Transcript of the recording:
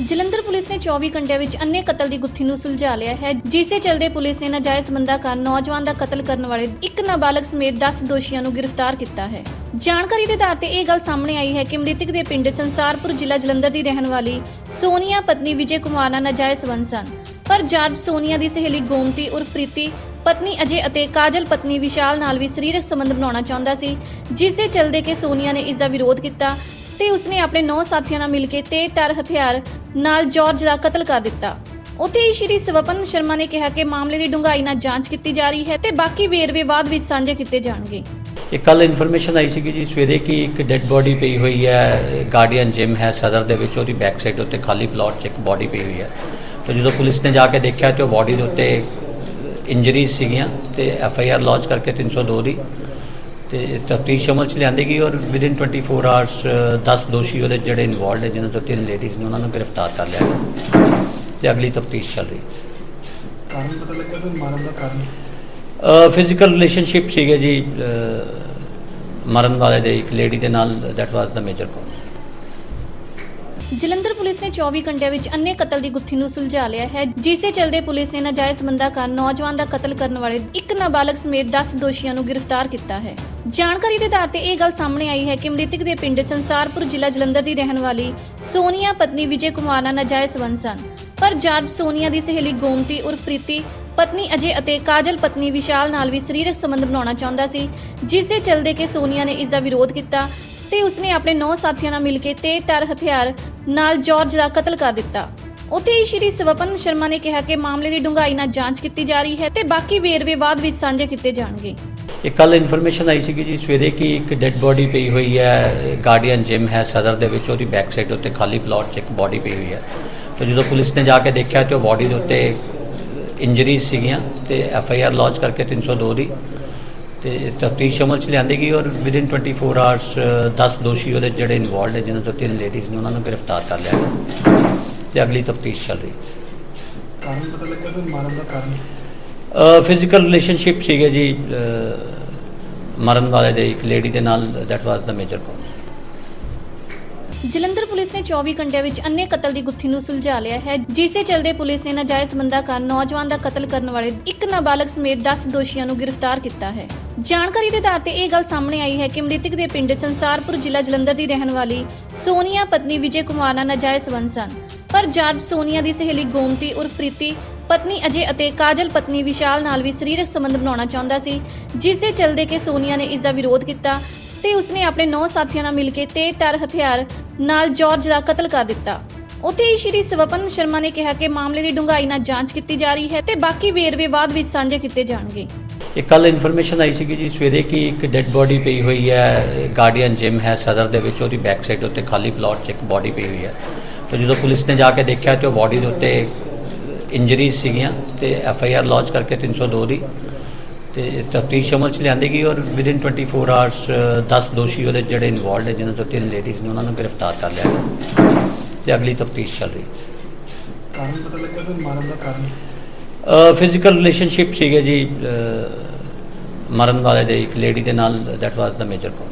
Jalandhar police ਨੇ 24 ਘੰਟਿਆਂ ਵਿੱਚ ਅੰਨੇ ਕਤਲ ਦੀ ਗੁੱਥੀ ਨੂੰ ਸੁਲਝਾ ਲਿਆ ਹੈ, ਜਿਸੇ ਚਲਦੇ ਪੁਲਿਸ ਨੇ ਨਾਜਾਇਜ਼ ਸੰਬੰਧਾਂ ਕਾਰਨ ਨੌਜਵਾਨ ਦਾ ਕਤਲ ਕਰਨ ਵਾਲੇ ਇੱਕ ਨਾਬਾਲਗ ਸਮੇਤ 10 ਦੋਸ਼ੀਆਂ ਨੂੰ ਗ੍ਰਿਫਤਾਰ ਕੀਤਾ ਹੈ। ਜਾਣਕਾਰੀ ਦੇ ਆਧਾਰ ਤੇ ਇਹ ਗੱਲ ਸਾਹਮਣੇ ਆਈ ਹੈ ਕਿ ਮ੍ਰਿਤਕ ਦੇ ਪਿੰਡ ਸੰਸਾਰਪੁਰ ਜ਼ਿਲ੍ਹਾ ਜਲੰਧਰ ਦੀ ਰਹਿਣ ਵਾਲੀ ਸੋਨੀਆ ਪਤਨੀ ਵਿਜੇ ਕੁਮਾਰ ਨਾਲ ਨਾਜਾਇਜ਼ ਸੰਬੰਧ ਸਨ। ਪਰ ਜੱਜ ਸੋਨੀਆ ਦੀ ਸਹੇਲੀ ਗੋਮਤੀ ਉਰਫ ਪ੍ਰੀਤੀ ਪਤਨੀ ਅਜੇ ਅਤੇ ਕਾਜਲ ਪਤਨੀ ਵਿਸ਼ਾਲ ਨਾਲ ਵੀ ਸਰੀਰਕ ਸੰਬੰਧ ਬਣਾਉਣਾ ਚਾਹੁੰਦਾ ਸੀ, ਜਿਸ ਦੇ ਚਲਦੇ ਕਿ ਸੋਨੀਆ ਨੇ ਇਸ ਦਾ ਵਿਰੋਧ ਕੀਤਾ ਤੇ ਉਸਨੇ ਆਪਣੇ ਨੌ ਸਾਥੀਆਂ ਨਾਲ ਮਿਲ ਕੇ ਤੇਜ਼ਧਾਰ ਹਥਿਆਰ ਨਾਲ ਜਾਰਜ ਦਾ ਕਤਲ ਕਰ ਦਿੱਤਾ। ਉੱਥੇ ਹੀ ਸ਼੍ਰੀ ਸਵਪਨ ਸ਼ਰਮਾ ਨੇ ਕਿਹਾ ਕਿ ਮਾਮਲੇ ਦੀ ਡੂੰਘਾਈ ਨਾਲ ਜਾਂਚ ਕੀਤੀ ਜਾ ਰਹੀ ਹੈ ਤੇ ਬਾਕੀ ਵੇਰਵੇ ਬਾਅਦ ਵਿੱਚ ਸਾਂਝੇ ਕੀਤੇ ਜਾਣਗੇ। ਇਹ ਕੱਲ ਇਨਫੋਰਮੇਸ਼ਨ ਆਈ ਸੀਗੀ ਜੀ ਸਵੇਰੇ ਕਿ ਇੱਕ ਡੈੱਡ ਬੋਡੀ ਪਈ ਹੋਈ ਹੈ, ਗਾਰਡੀਅਨ ਜਿਮ ਹੈ ਸਦਰ ਦੇ ਵਿੱਚ, ਉਹਦੀ ਬੈਕ ਸਾਈਡ ਉੱਤੇ ਖਾਲੀ ਪਲਾਟ 'ਚ ਇੱਕ ਬੋਡੀ ਪਈ ਹੋਈ ਹੈ। ਤੇ ਜਦੋਂ ਪੁਲਿਸ ਨੇ ਜਾ ਕੇ ਦੇਖਿਆ ਤੇ ਉਹ ਬੋਡੀ ਦੇ ਉੱਤੇ ਇੰਜਰੀਜ਼ ਸੀਗੀਆਂ ਤੇ ਐਫ ਆਈ ਆਰ ਲਾਂਚ ਕਰਕੇ 302 ਦੀ ਤੇ ਤਫਤੀਸ਼ ਅਮਲ 'ਚ ਲਿਆਂਦੀ ਗਈ ਔਰ ਵਿਦਿਨ 24 ਆਵਰਸ 10 ਦੋਸ਼ੀ ਉਹਦੇ ਜਿਹੜੇ ਇਨਵੋਲਡ ਹੈ ਜਿਨ੍ਹਾਂ ਚੋਂ ਤਿੰਨ ਲੇਡੀਜ਼ ਨੇ ਉਹਨਾਂ ਨੂੰ ਗ੍ਰਿਫਤਾਰ ਕਰ ਲਿਆ ਗਿਆ। ਤੇ ਅਗਲੀ ਤਫਤੀਸ਼ ਚੱਲ ਰਹੀ ਹੈ। ਕਾਰਨ ਪਤਾ ਲੱਗਿਆ ਫਿਰ ਮਾਰਨ ਦਾ ਕਾਰਨ? ਫਿਜ਼ੀਕਲ ਰਿਲੇਸ਼ਨਸ਼ਿਪ ਸੀਗੇ ਜੀ ਮਰਨ ਵਾਲੇ ਦੇ ਇੱਕ ਲੇਡੀ ਦੇ ਨਾਲ that was the major cause Jalandhar police ਨੇ 24 ਘੰਟਿਆਂ ਵਿੱਚ ਅੰਨੇ ਕਤਲ ਦੀ ਗੁੱਥੀ ਨੂੰ ਸੁਲਝਾ ਲਿਆ ਹੈ, ਜਿਸੇ ਚਲਦੇ ਪੁਲਿਸ ਨੇ ਨਾਜਾਇਜ਼ ਸੰਬੰਧਾਂ ਕਾਰਨ ਨੌਜਵਾਨ ਦਾ ਕਤਲ ਕਰਨ ਵਾਲੇ ਇੱਕ ਨਾਬਾਲਗ ਸਮੇਤ 10 ਦੋਸ਼ੀਆਂ ਨੂੰ ਗ੍ਰਿਫਤਾਰ ਕੀਤਾ ਹੈ। ਜਾਣਕਾਰੀ ਦੇ ਆਧਾਰ ਤੇ ਇਹ ਗੱਲ ਸਾਹਮਣੇ ਆਈ ਹੈ ਕਿ ਮ੍ਰਿਤਕ ਦੇ ਪਿੰਡ ਸੰਸਾਰਪੁਰ ਜ਼ਿਲ੍ਹਾ ਜਲੰਧਰ ਦੀ ਰਹਿਣ ਵਾਲੀ ਸੋਨੀਆ ਪਤਨੀ ਵਿਜੇ ਕੁਮਾਰ ਨਾਲ ਨਾਜਾਇਜ਼ ਸੰਬੰਧ ਸਨ। ਪਰ ਜੱਜ ਸੋਨੀਆ ਦੀ ਸਹੇਲੀ ਗੋਮਤੀ ਉਰਫ ਪ੍ਰੀਤੀ, ਪਤਨੀ ਅਜੇ ਅਤੇ ਕਾਜਲ ਪਤਨੀ ਵਿਸ਼ਾਲ ਨਾਲ ਵੀ ਸਰੀਰਕ ਸੰਬੰਧ ਬਣਾਉਣਾ ਚਾਹੁੰਦਾ ਸੀ, ਜਿਸ ਦੇ ਚਲਦੇ ਕਿ ਸੋਨੀਆ ਨੇ ਇਸ ਦਾ ਵਿਰੋਧ ਕੀਤਾ। ਤੇ ਉਸਨੇ ਆਪਣੇ ਨੌ ਸਾਥੀਆਂ ਨਾਲ ਮਿਲ ਕੇ ਤੇਜ਼ਧਾਰ ਹਥਿਆਰ ਨਾਲ ਜਾਰਜ ਦਾ ਕਤਲ ਕਰ ਦਿੱਤਾ। ਉੱਥੇ ਹੀ ਸ਼੍ਰੀ ਸਵਪਨ ਸ਼ਰਮਾ ਨੇ ਕਿਹਾ ਕਿ ਮਾਮਲੇ ਦੀ ਡੂੰਘਾਈ ਨਾਲ ਜਾਂਚ ਕੀਤੀ ਜਾ ਰਹੀ ਹੈ ਤੇ ਬਾਕੀ ਵੇਰਵੇ ਬਾਅਦ ਵਿੱਚ ਸਾਂਝੇ ਕੀਤੇ ਜਾਣਗੇ। ਇਹ ਕੱਲ ਇਨਫੋਰਮੇਸ਼ਨ ਆਈ ਸੀਗੀ ਜੀ ਸਵੇਰੇ ਕਿ ਇੱਕ ਡੈੱਡ ਬੋਡੀ ਪਈ ਹੋਈ ਹੈ, ਗਾਰਡੀਅਨ ਜਿਮ ਹੈ ਸਦਰ ਦੇ ਵਿੱਚ, ਉਹਦੀ ਬੈਕ ਸਾਈਡ ਉੱਤੇ ਖਾਲੀ ਪਲਾਟ 'ਚ ਇੱਕ ਬੋਡੀ ਪਈ ਹੋਈ ਹੈ। ਤੇ ਜਦੋਂ ਪੁਲਿਸ ਨੇ ਜਾ ਕੇ ਦੇਖਿਆ ਤੇ ਉਹ ਬੋਡੀ ਦੇ ਉੱਤੇ ਇੰਜਰੀਜ਼ ਸੀਗੀਆਂ ਤੇ ਐਫ ਆਈ ਆਰ ਲਾਂਚ ਕਰਕੇ 302 ਦੀ ਤੇ ਤਫਤੀਸ਼ ਅਮਲ 'ਚ ਲਿਆਂਦੀ ਗਈ ਔਰ ਵਿਦਿਨ 24 ਆਵਰਸ 10 ਦੋਸ਼ੀ ਉਹਦੇ ਜਿਹੜੇ ਇਨਵੋਲਡ ਹੈ ਜਿਨ੍ਹਾਂ ਚੋਂ ਤਿੰਨ ਲੇਡੀਜ਼ ਨੇ ਉਹਨਾਂ ਨੂੰ ਗ੍ਰਿਫਤਾਰ ਕਰ ਲਿਆ ਗਿਆ। ਤੇ ਅਗਲੀ ਤਫਤੀਸ਼ ਚੱਲ ਰਹੀ ਹੈ। ਕਾਰਨ ਪਤਾ ਲੱਗਿਆ ਫਿਰ ਮਾਰਨ ਦਾ ਕਾਰਨ? ਫਿਜ਼ੀਕਲ ਰਿਲੇਸ਼ਨਸ਼ਿਪ ਸੀਗੇ ਜੀ ਮਰਨ ਵਾਲੇ ਦੇ ਇੱਕ ਲੇਡੀ ਦੇ ਨਾਲ that was the major cause Jalandhar police ਨੇ 24 ਘੰਟਿਆਂ ਵਿੱਚ ਅੰਨੇ ਕਤਲ ਦੀ ਗੁੱਥੀ ਨੂੰ ਸੁਲਝਾ ਲਿਆ ਹੈ, ਜਿਸੇ ਚਲਦੇ ਪੁਲਿਸ ਨੇ ਨਾਜਾਇਜ਼ ਸੰਬੰਧਾਂ ਕਾਰਨ ਨੌਜਵਾਨ ਦਾ ਕਤਲ ਕਰਨ ਵਾਲੇ ਇੱਕ ਨਾਬਾਲਗ ਸਮੇਤ 10 ਦੋਸ਼ੀਆਂ ਨੂੰ ਗ੍ਰਿਫਤਾਰ ਕੀਤਾ ਹੈ। ਜਾਣਕਾਰੀ ਦੇ ਆਧਾਰ ਤੇ ਇਹ ਗੱਲ ਸਾਹਮਣੇ ਆਈ ਹੈ ਕਿ ਮ੍ਰਿਤਕ ਦੇ ਪਿੰਡ ਸੰਸਾਰਪੁਰ ਜ਼ਿਲ੍ਹਾ ਜਲੰਧਰ ਦੀ ਰਹਿਣ ਵਾਲੀ ਸੋਨੀਆ ਪਤਨੀ ਵਿਜੇ ਕੁਮਾਰ ਨਾਲ ਨਾਜਾਇਜ਼ ਸੰਬੰਧ ਸਨ। ਪਰ ਜੱਜ ਸੋਨੀਆ ਦੀ ਸਹੇਲੀ ਗੋਮਤੀ ਉਰਫ ਪ੍ਰੀਤੀ ਪਤਨੀ ਅਜੇ ਅਤੇ ਕਾਜਲ ਪਤਨੀ ਵਿਸ਼ਾਲ ਨਾਲ ਵੀ ਸਰੀਰਕ ਸੰਬੰਧ ਬਣਾਉਣਾ ਚਾਹੁੰਦਾ ਸੀ, ਜਿਸ ਦੇ ਚਲਦੇ ਕਿ ਸੋਨੀਆ ਨੇ ਇਸ ਦਾ ਵਿਰੋਧ ਕੀਤਾ ਤੇ ਉਸਨੇ ਆਪਣੇ ਨੌ ਸਾਥੀਆਂ ਨਾਲ ਮਿਲ ਕੇ ਤੇਜ਼ਧਾਰ ਹਥਿਆਰ ਨਾਲ ਜਾਰਜ ਦਾ ਕਤਲ ਕਰ ਦਿੱਤਾ। ਉੱਥੇ ਹੀ ਸ਼੍ਰੀ ਸਵਪਨ ਸ਼ਰਮਾ ਨੇ ਕਿਹਾ ਕਿ ਮਾਮਲੇ ਦੀ ਡੂੰਘਾਈ ਨਾਲ ਜਾਂਚ ਕੀਤੀ ਜਾ ਰਹੀ ਹੈ ਤੇ ਬਾਕੀ ਵੇਰਵੇ ਬਾਅਦ ਵਿੱਚ ਸਾਂਝੇ ਕੀਤੇ ਜਾਣਗੇ। ਇਹ ਕੱਲ ਇਨਫੋਰਮੇਸ਼ਨ ਆਈ ਸੀਗੀ ਜੀ ਸਵੇਰੇ ਕਿ ਇੱਕ ਡੈੱਡ ਬੋਡੀ ਪਈ ਹੋਈ ਹੈ, ਗਾਰਡੀਅਨ ਜਿਮ ਹੈ ਸਦਰ ਦੇ ਵਿੱਚ, ਉਹਦੀ ਬੈਕ ਸਾਈਡ ਉੱਤੇ ਖਾਲੀ ਪਲਾਟ 'ਚ ਇੱਕ ਬੋਡੀ ਪਈ ਹੋਈ ਹੈ। ਤੇ ਜਦੋਂ ਪੁਲਿਸ ਨੇ ਜਾ ਕੇ ਦੇਖਿਆ ਤੇ ਉਹ ਬੋਡੀ ਦੇ ਉੱਤੇ ਇੰਜਰੀਜ਼ ਸੀਗੀਆਂ ਤੇ ਐਫ ਆਈ ਆਰ ਲਾਂਚ ਕਰਕੇ 302 ਦੀ ਤੇ ਤਫਤੀਸ਼ ਅਮਲ 'ਚ ਲਿਆਂਦੀ ਗਈ ਔਰ ਵਿਦਿਨ 24 ਆਵਰਸ 10 ਦੋਸ਼ੀ ਉਹਦੇ ਜਿਹੜੇ ਇਨਵੋਲਡ ਹੈ ਜਿਨ੍ਹਾਂ ਚੋਂ ਤਿੰਨ ਲੇਡੀਜ਼ ਨੇ ਉਹਨਾਂ ਨੂੰ ਗ੍ਰਿਫਤਾਰ ਕਰ ਲਿਆ ਗਿਆ। ਤੇ ਅਗਲੀ ਤਫਤੀਸ਼ ਚੱਲ ਰਹੀ ਹੈ। ਕਾਰਨ ਪਤਾ ਲੱਗਿਆ ਫਿਰ ਮਾਰਨ ਦਾ ਕਾਰਨ? ਫਿਜ਼ੀਕਲ ਰਿਲੇਸ਼ਨਸ਼ਿਪ ਸੀਗੇ ਜੀ ਮਰਨ ਵਾਲੇ ਦੇ ਇੱਕ ਲੇਡੀ ਦੇ ਨਾਲ that was the major cause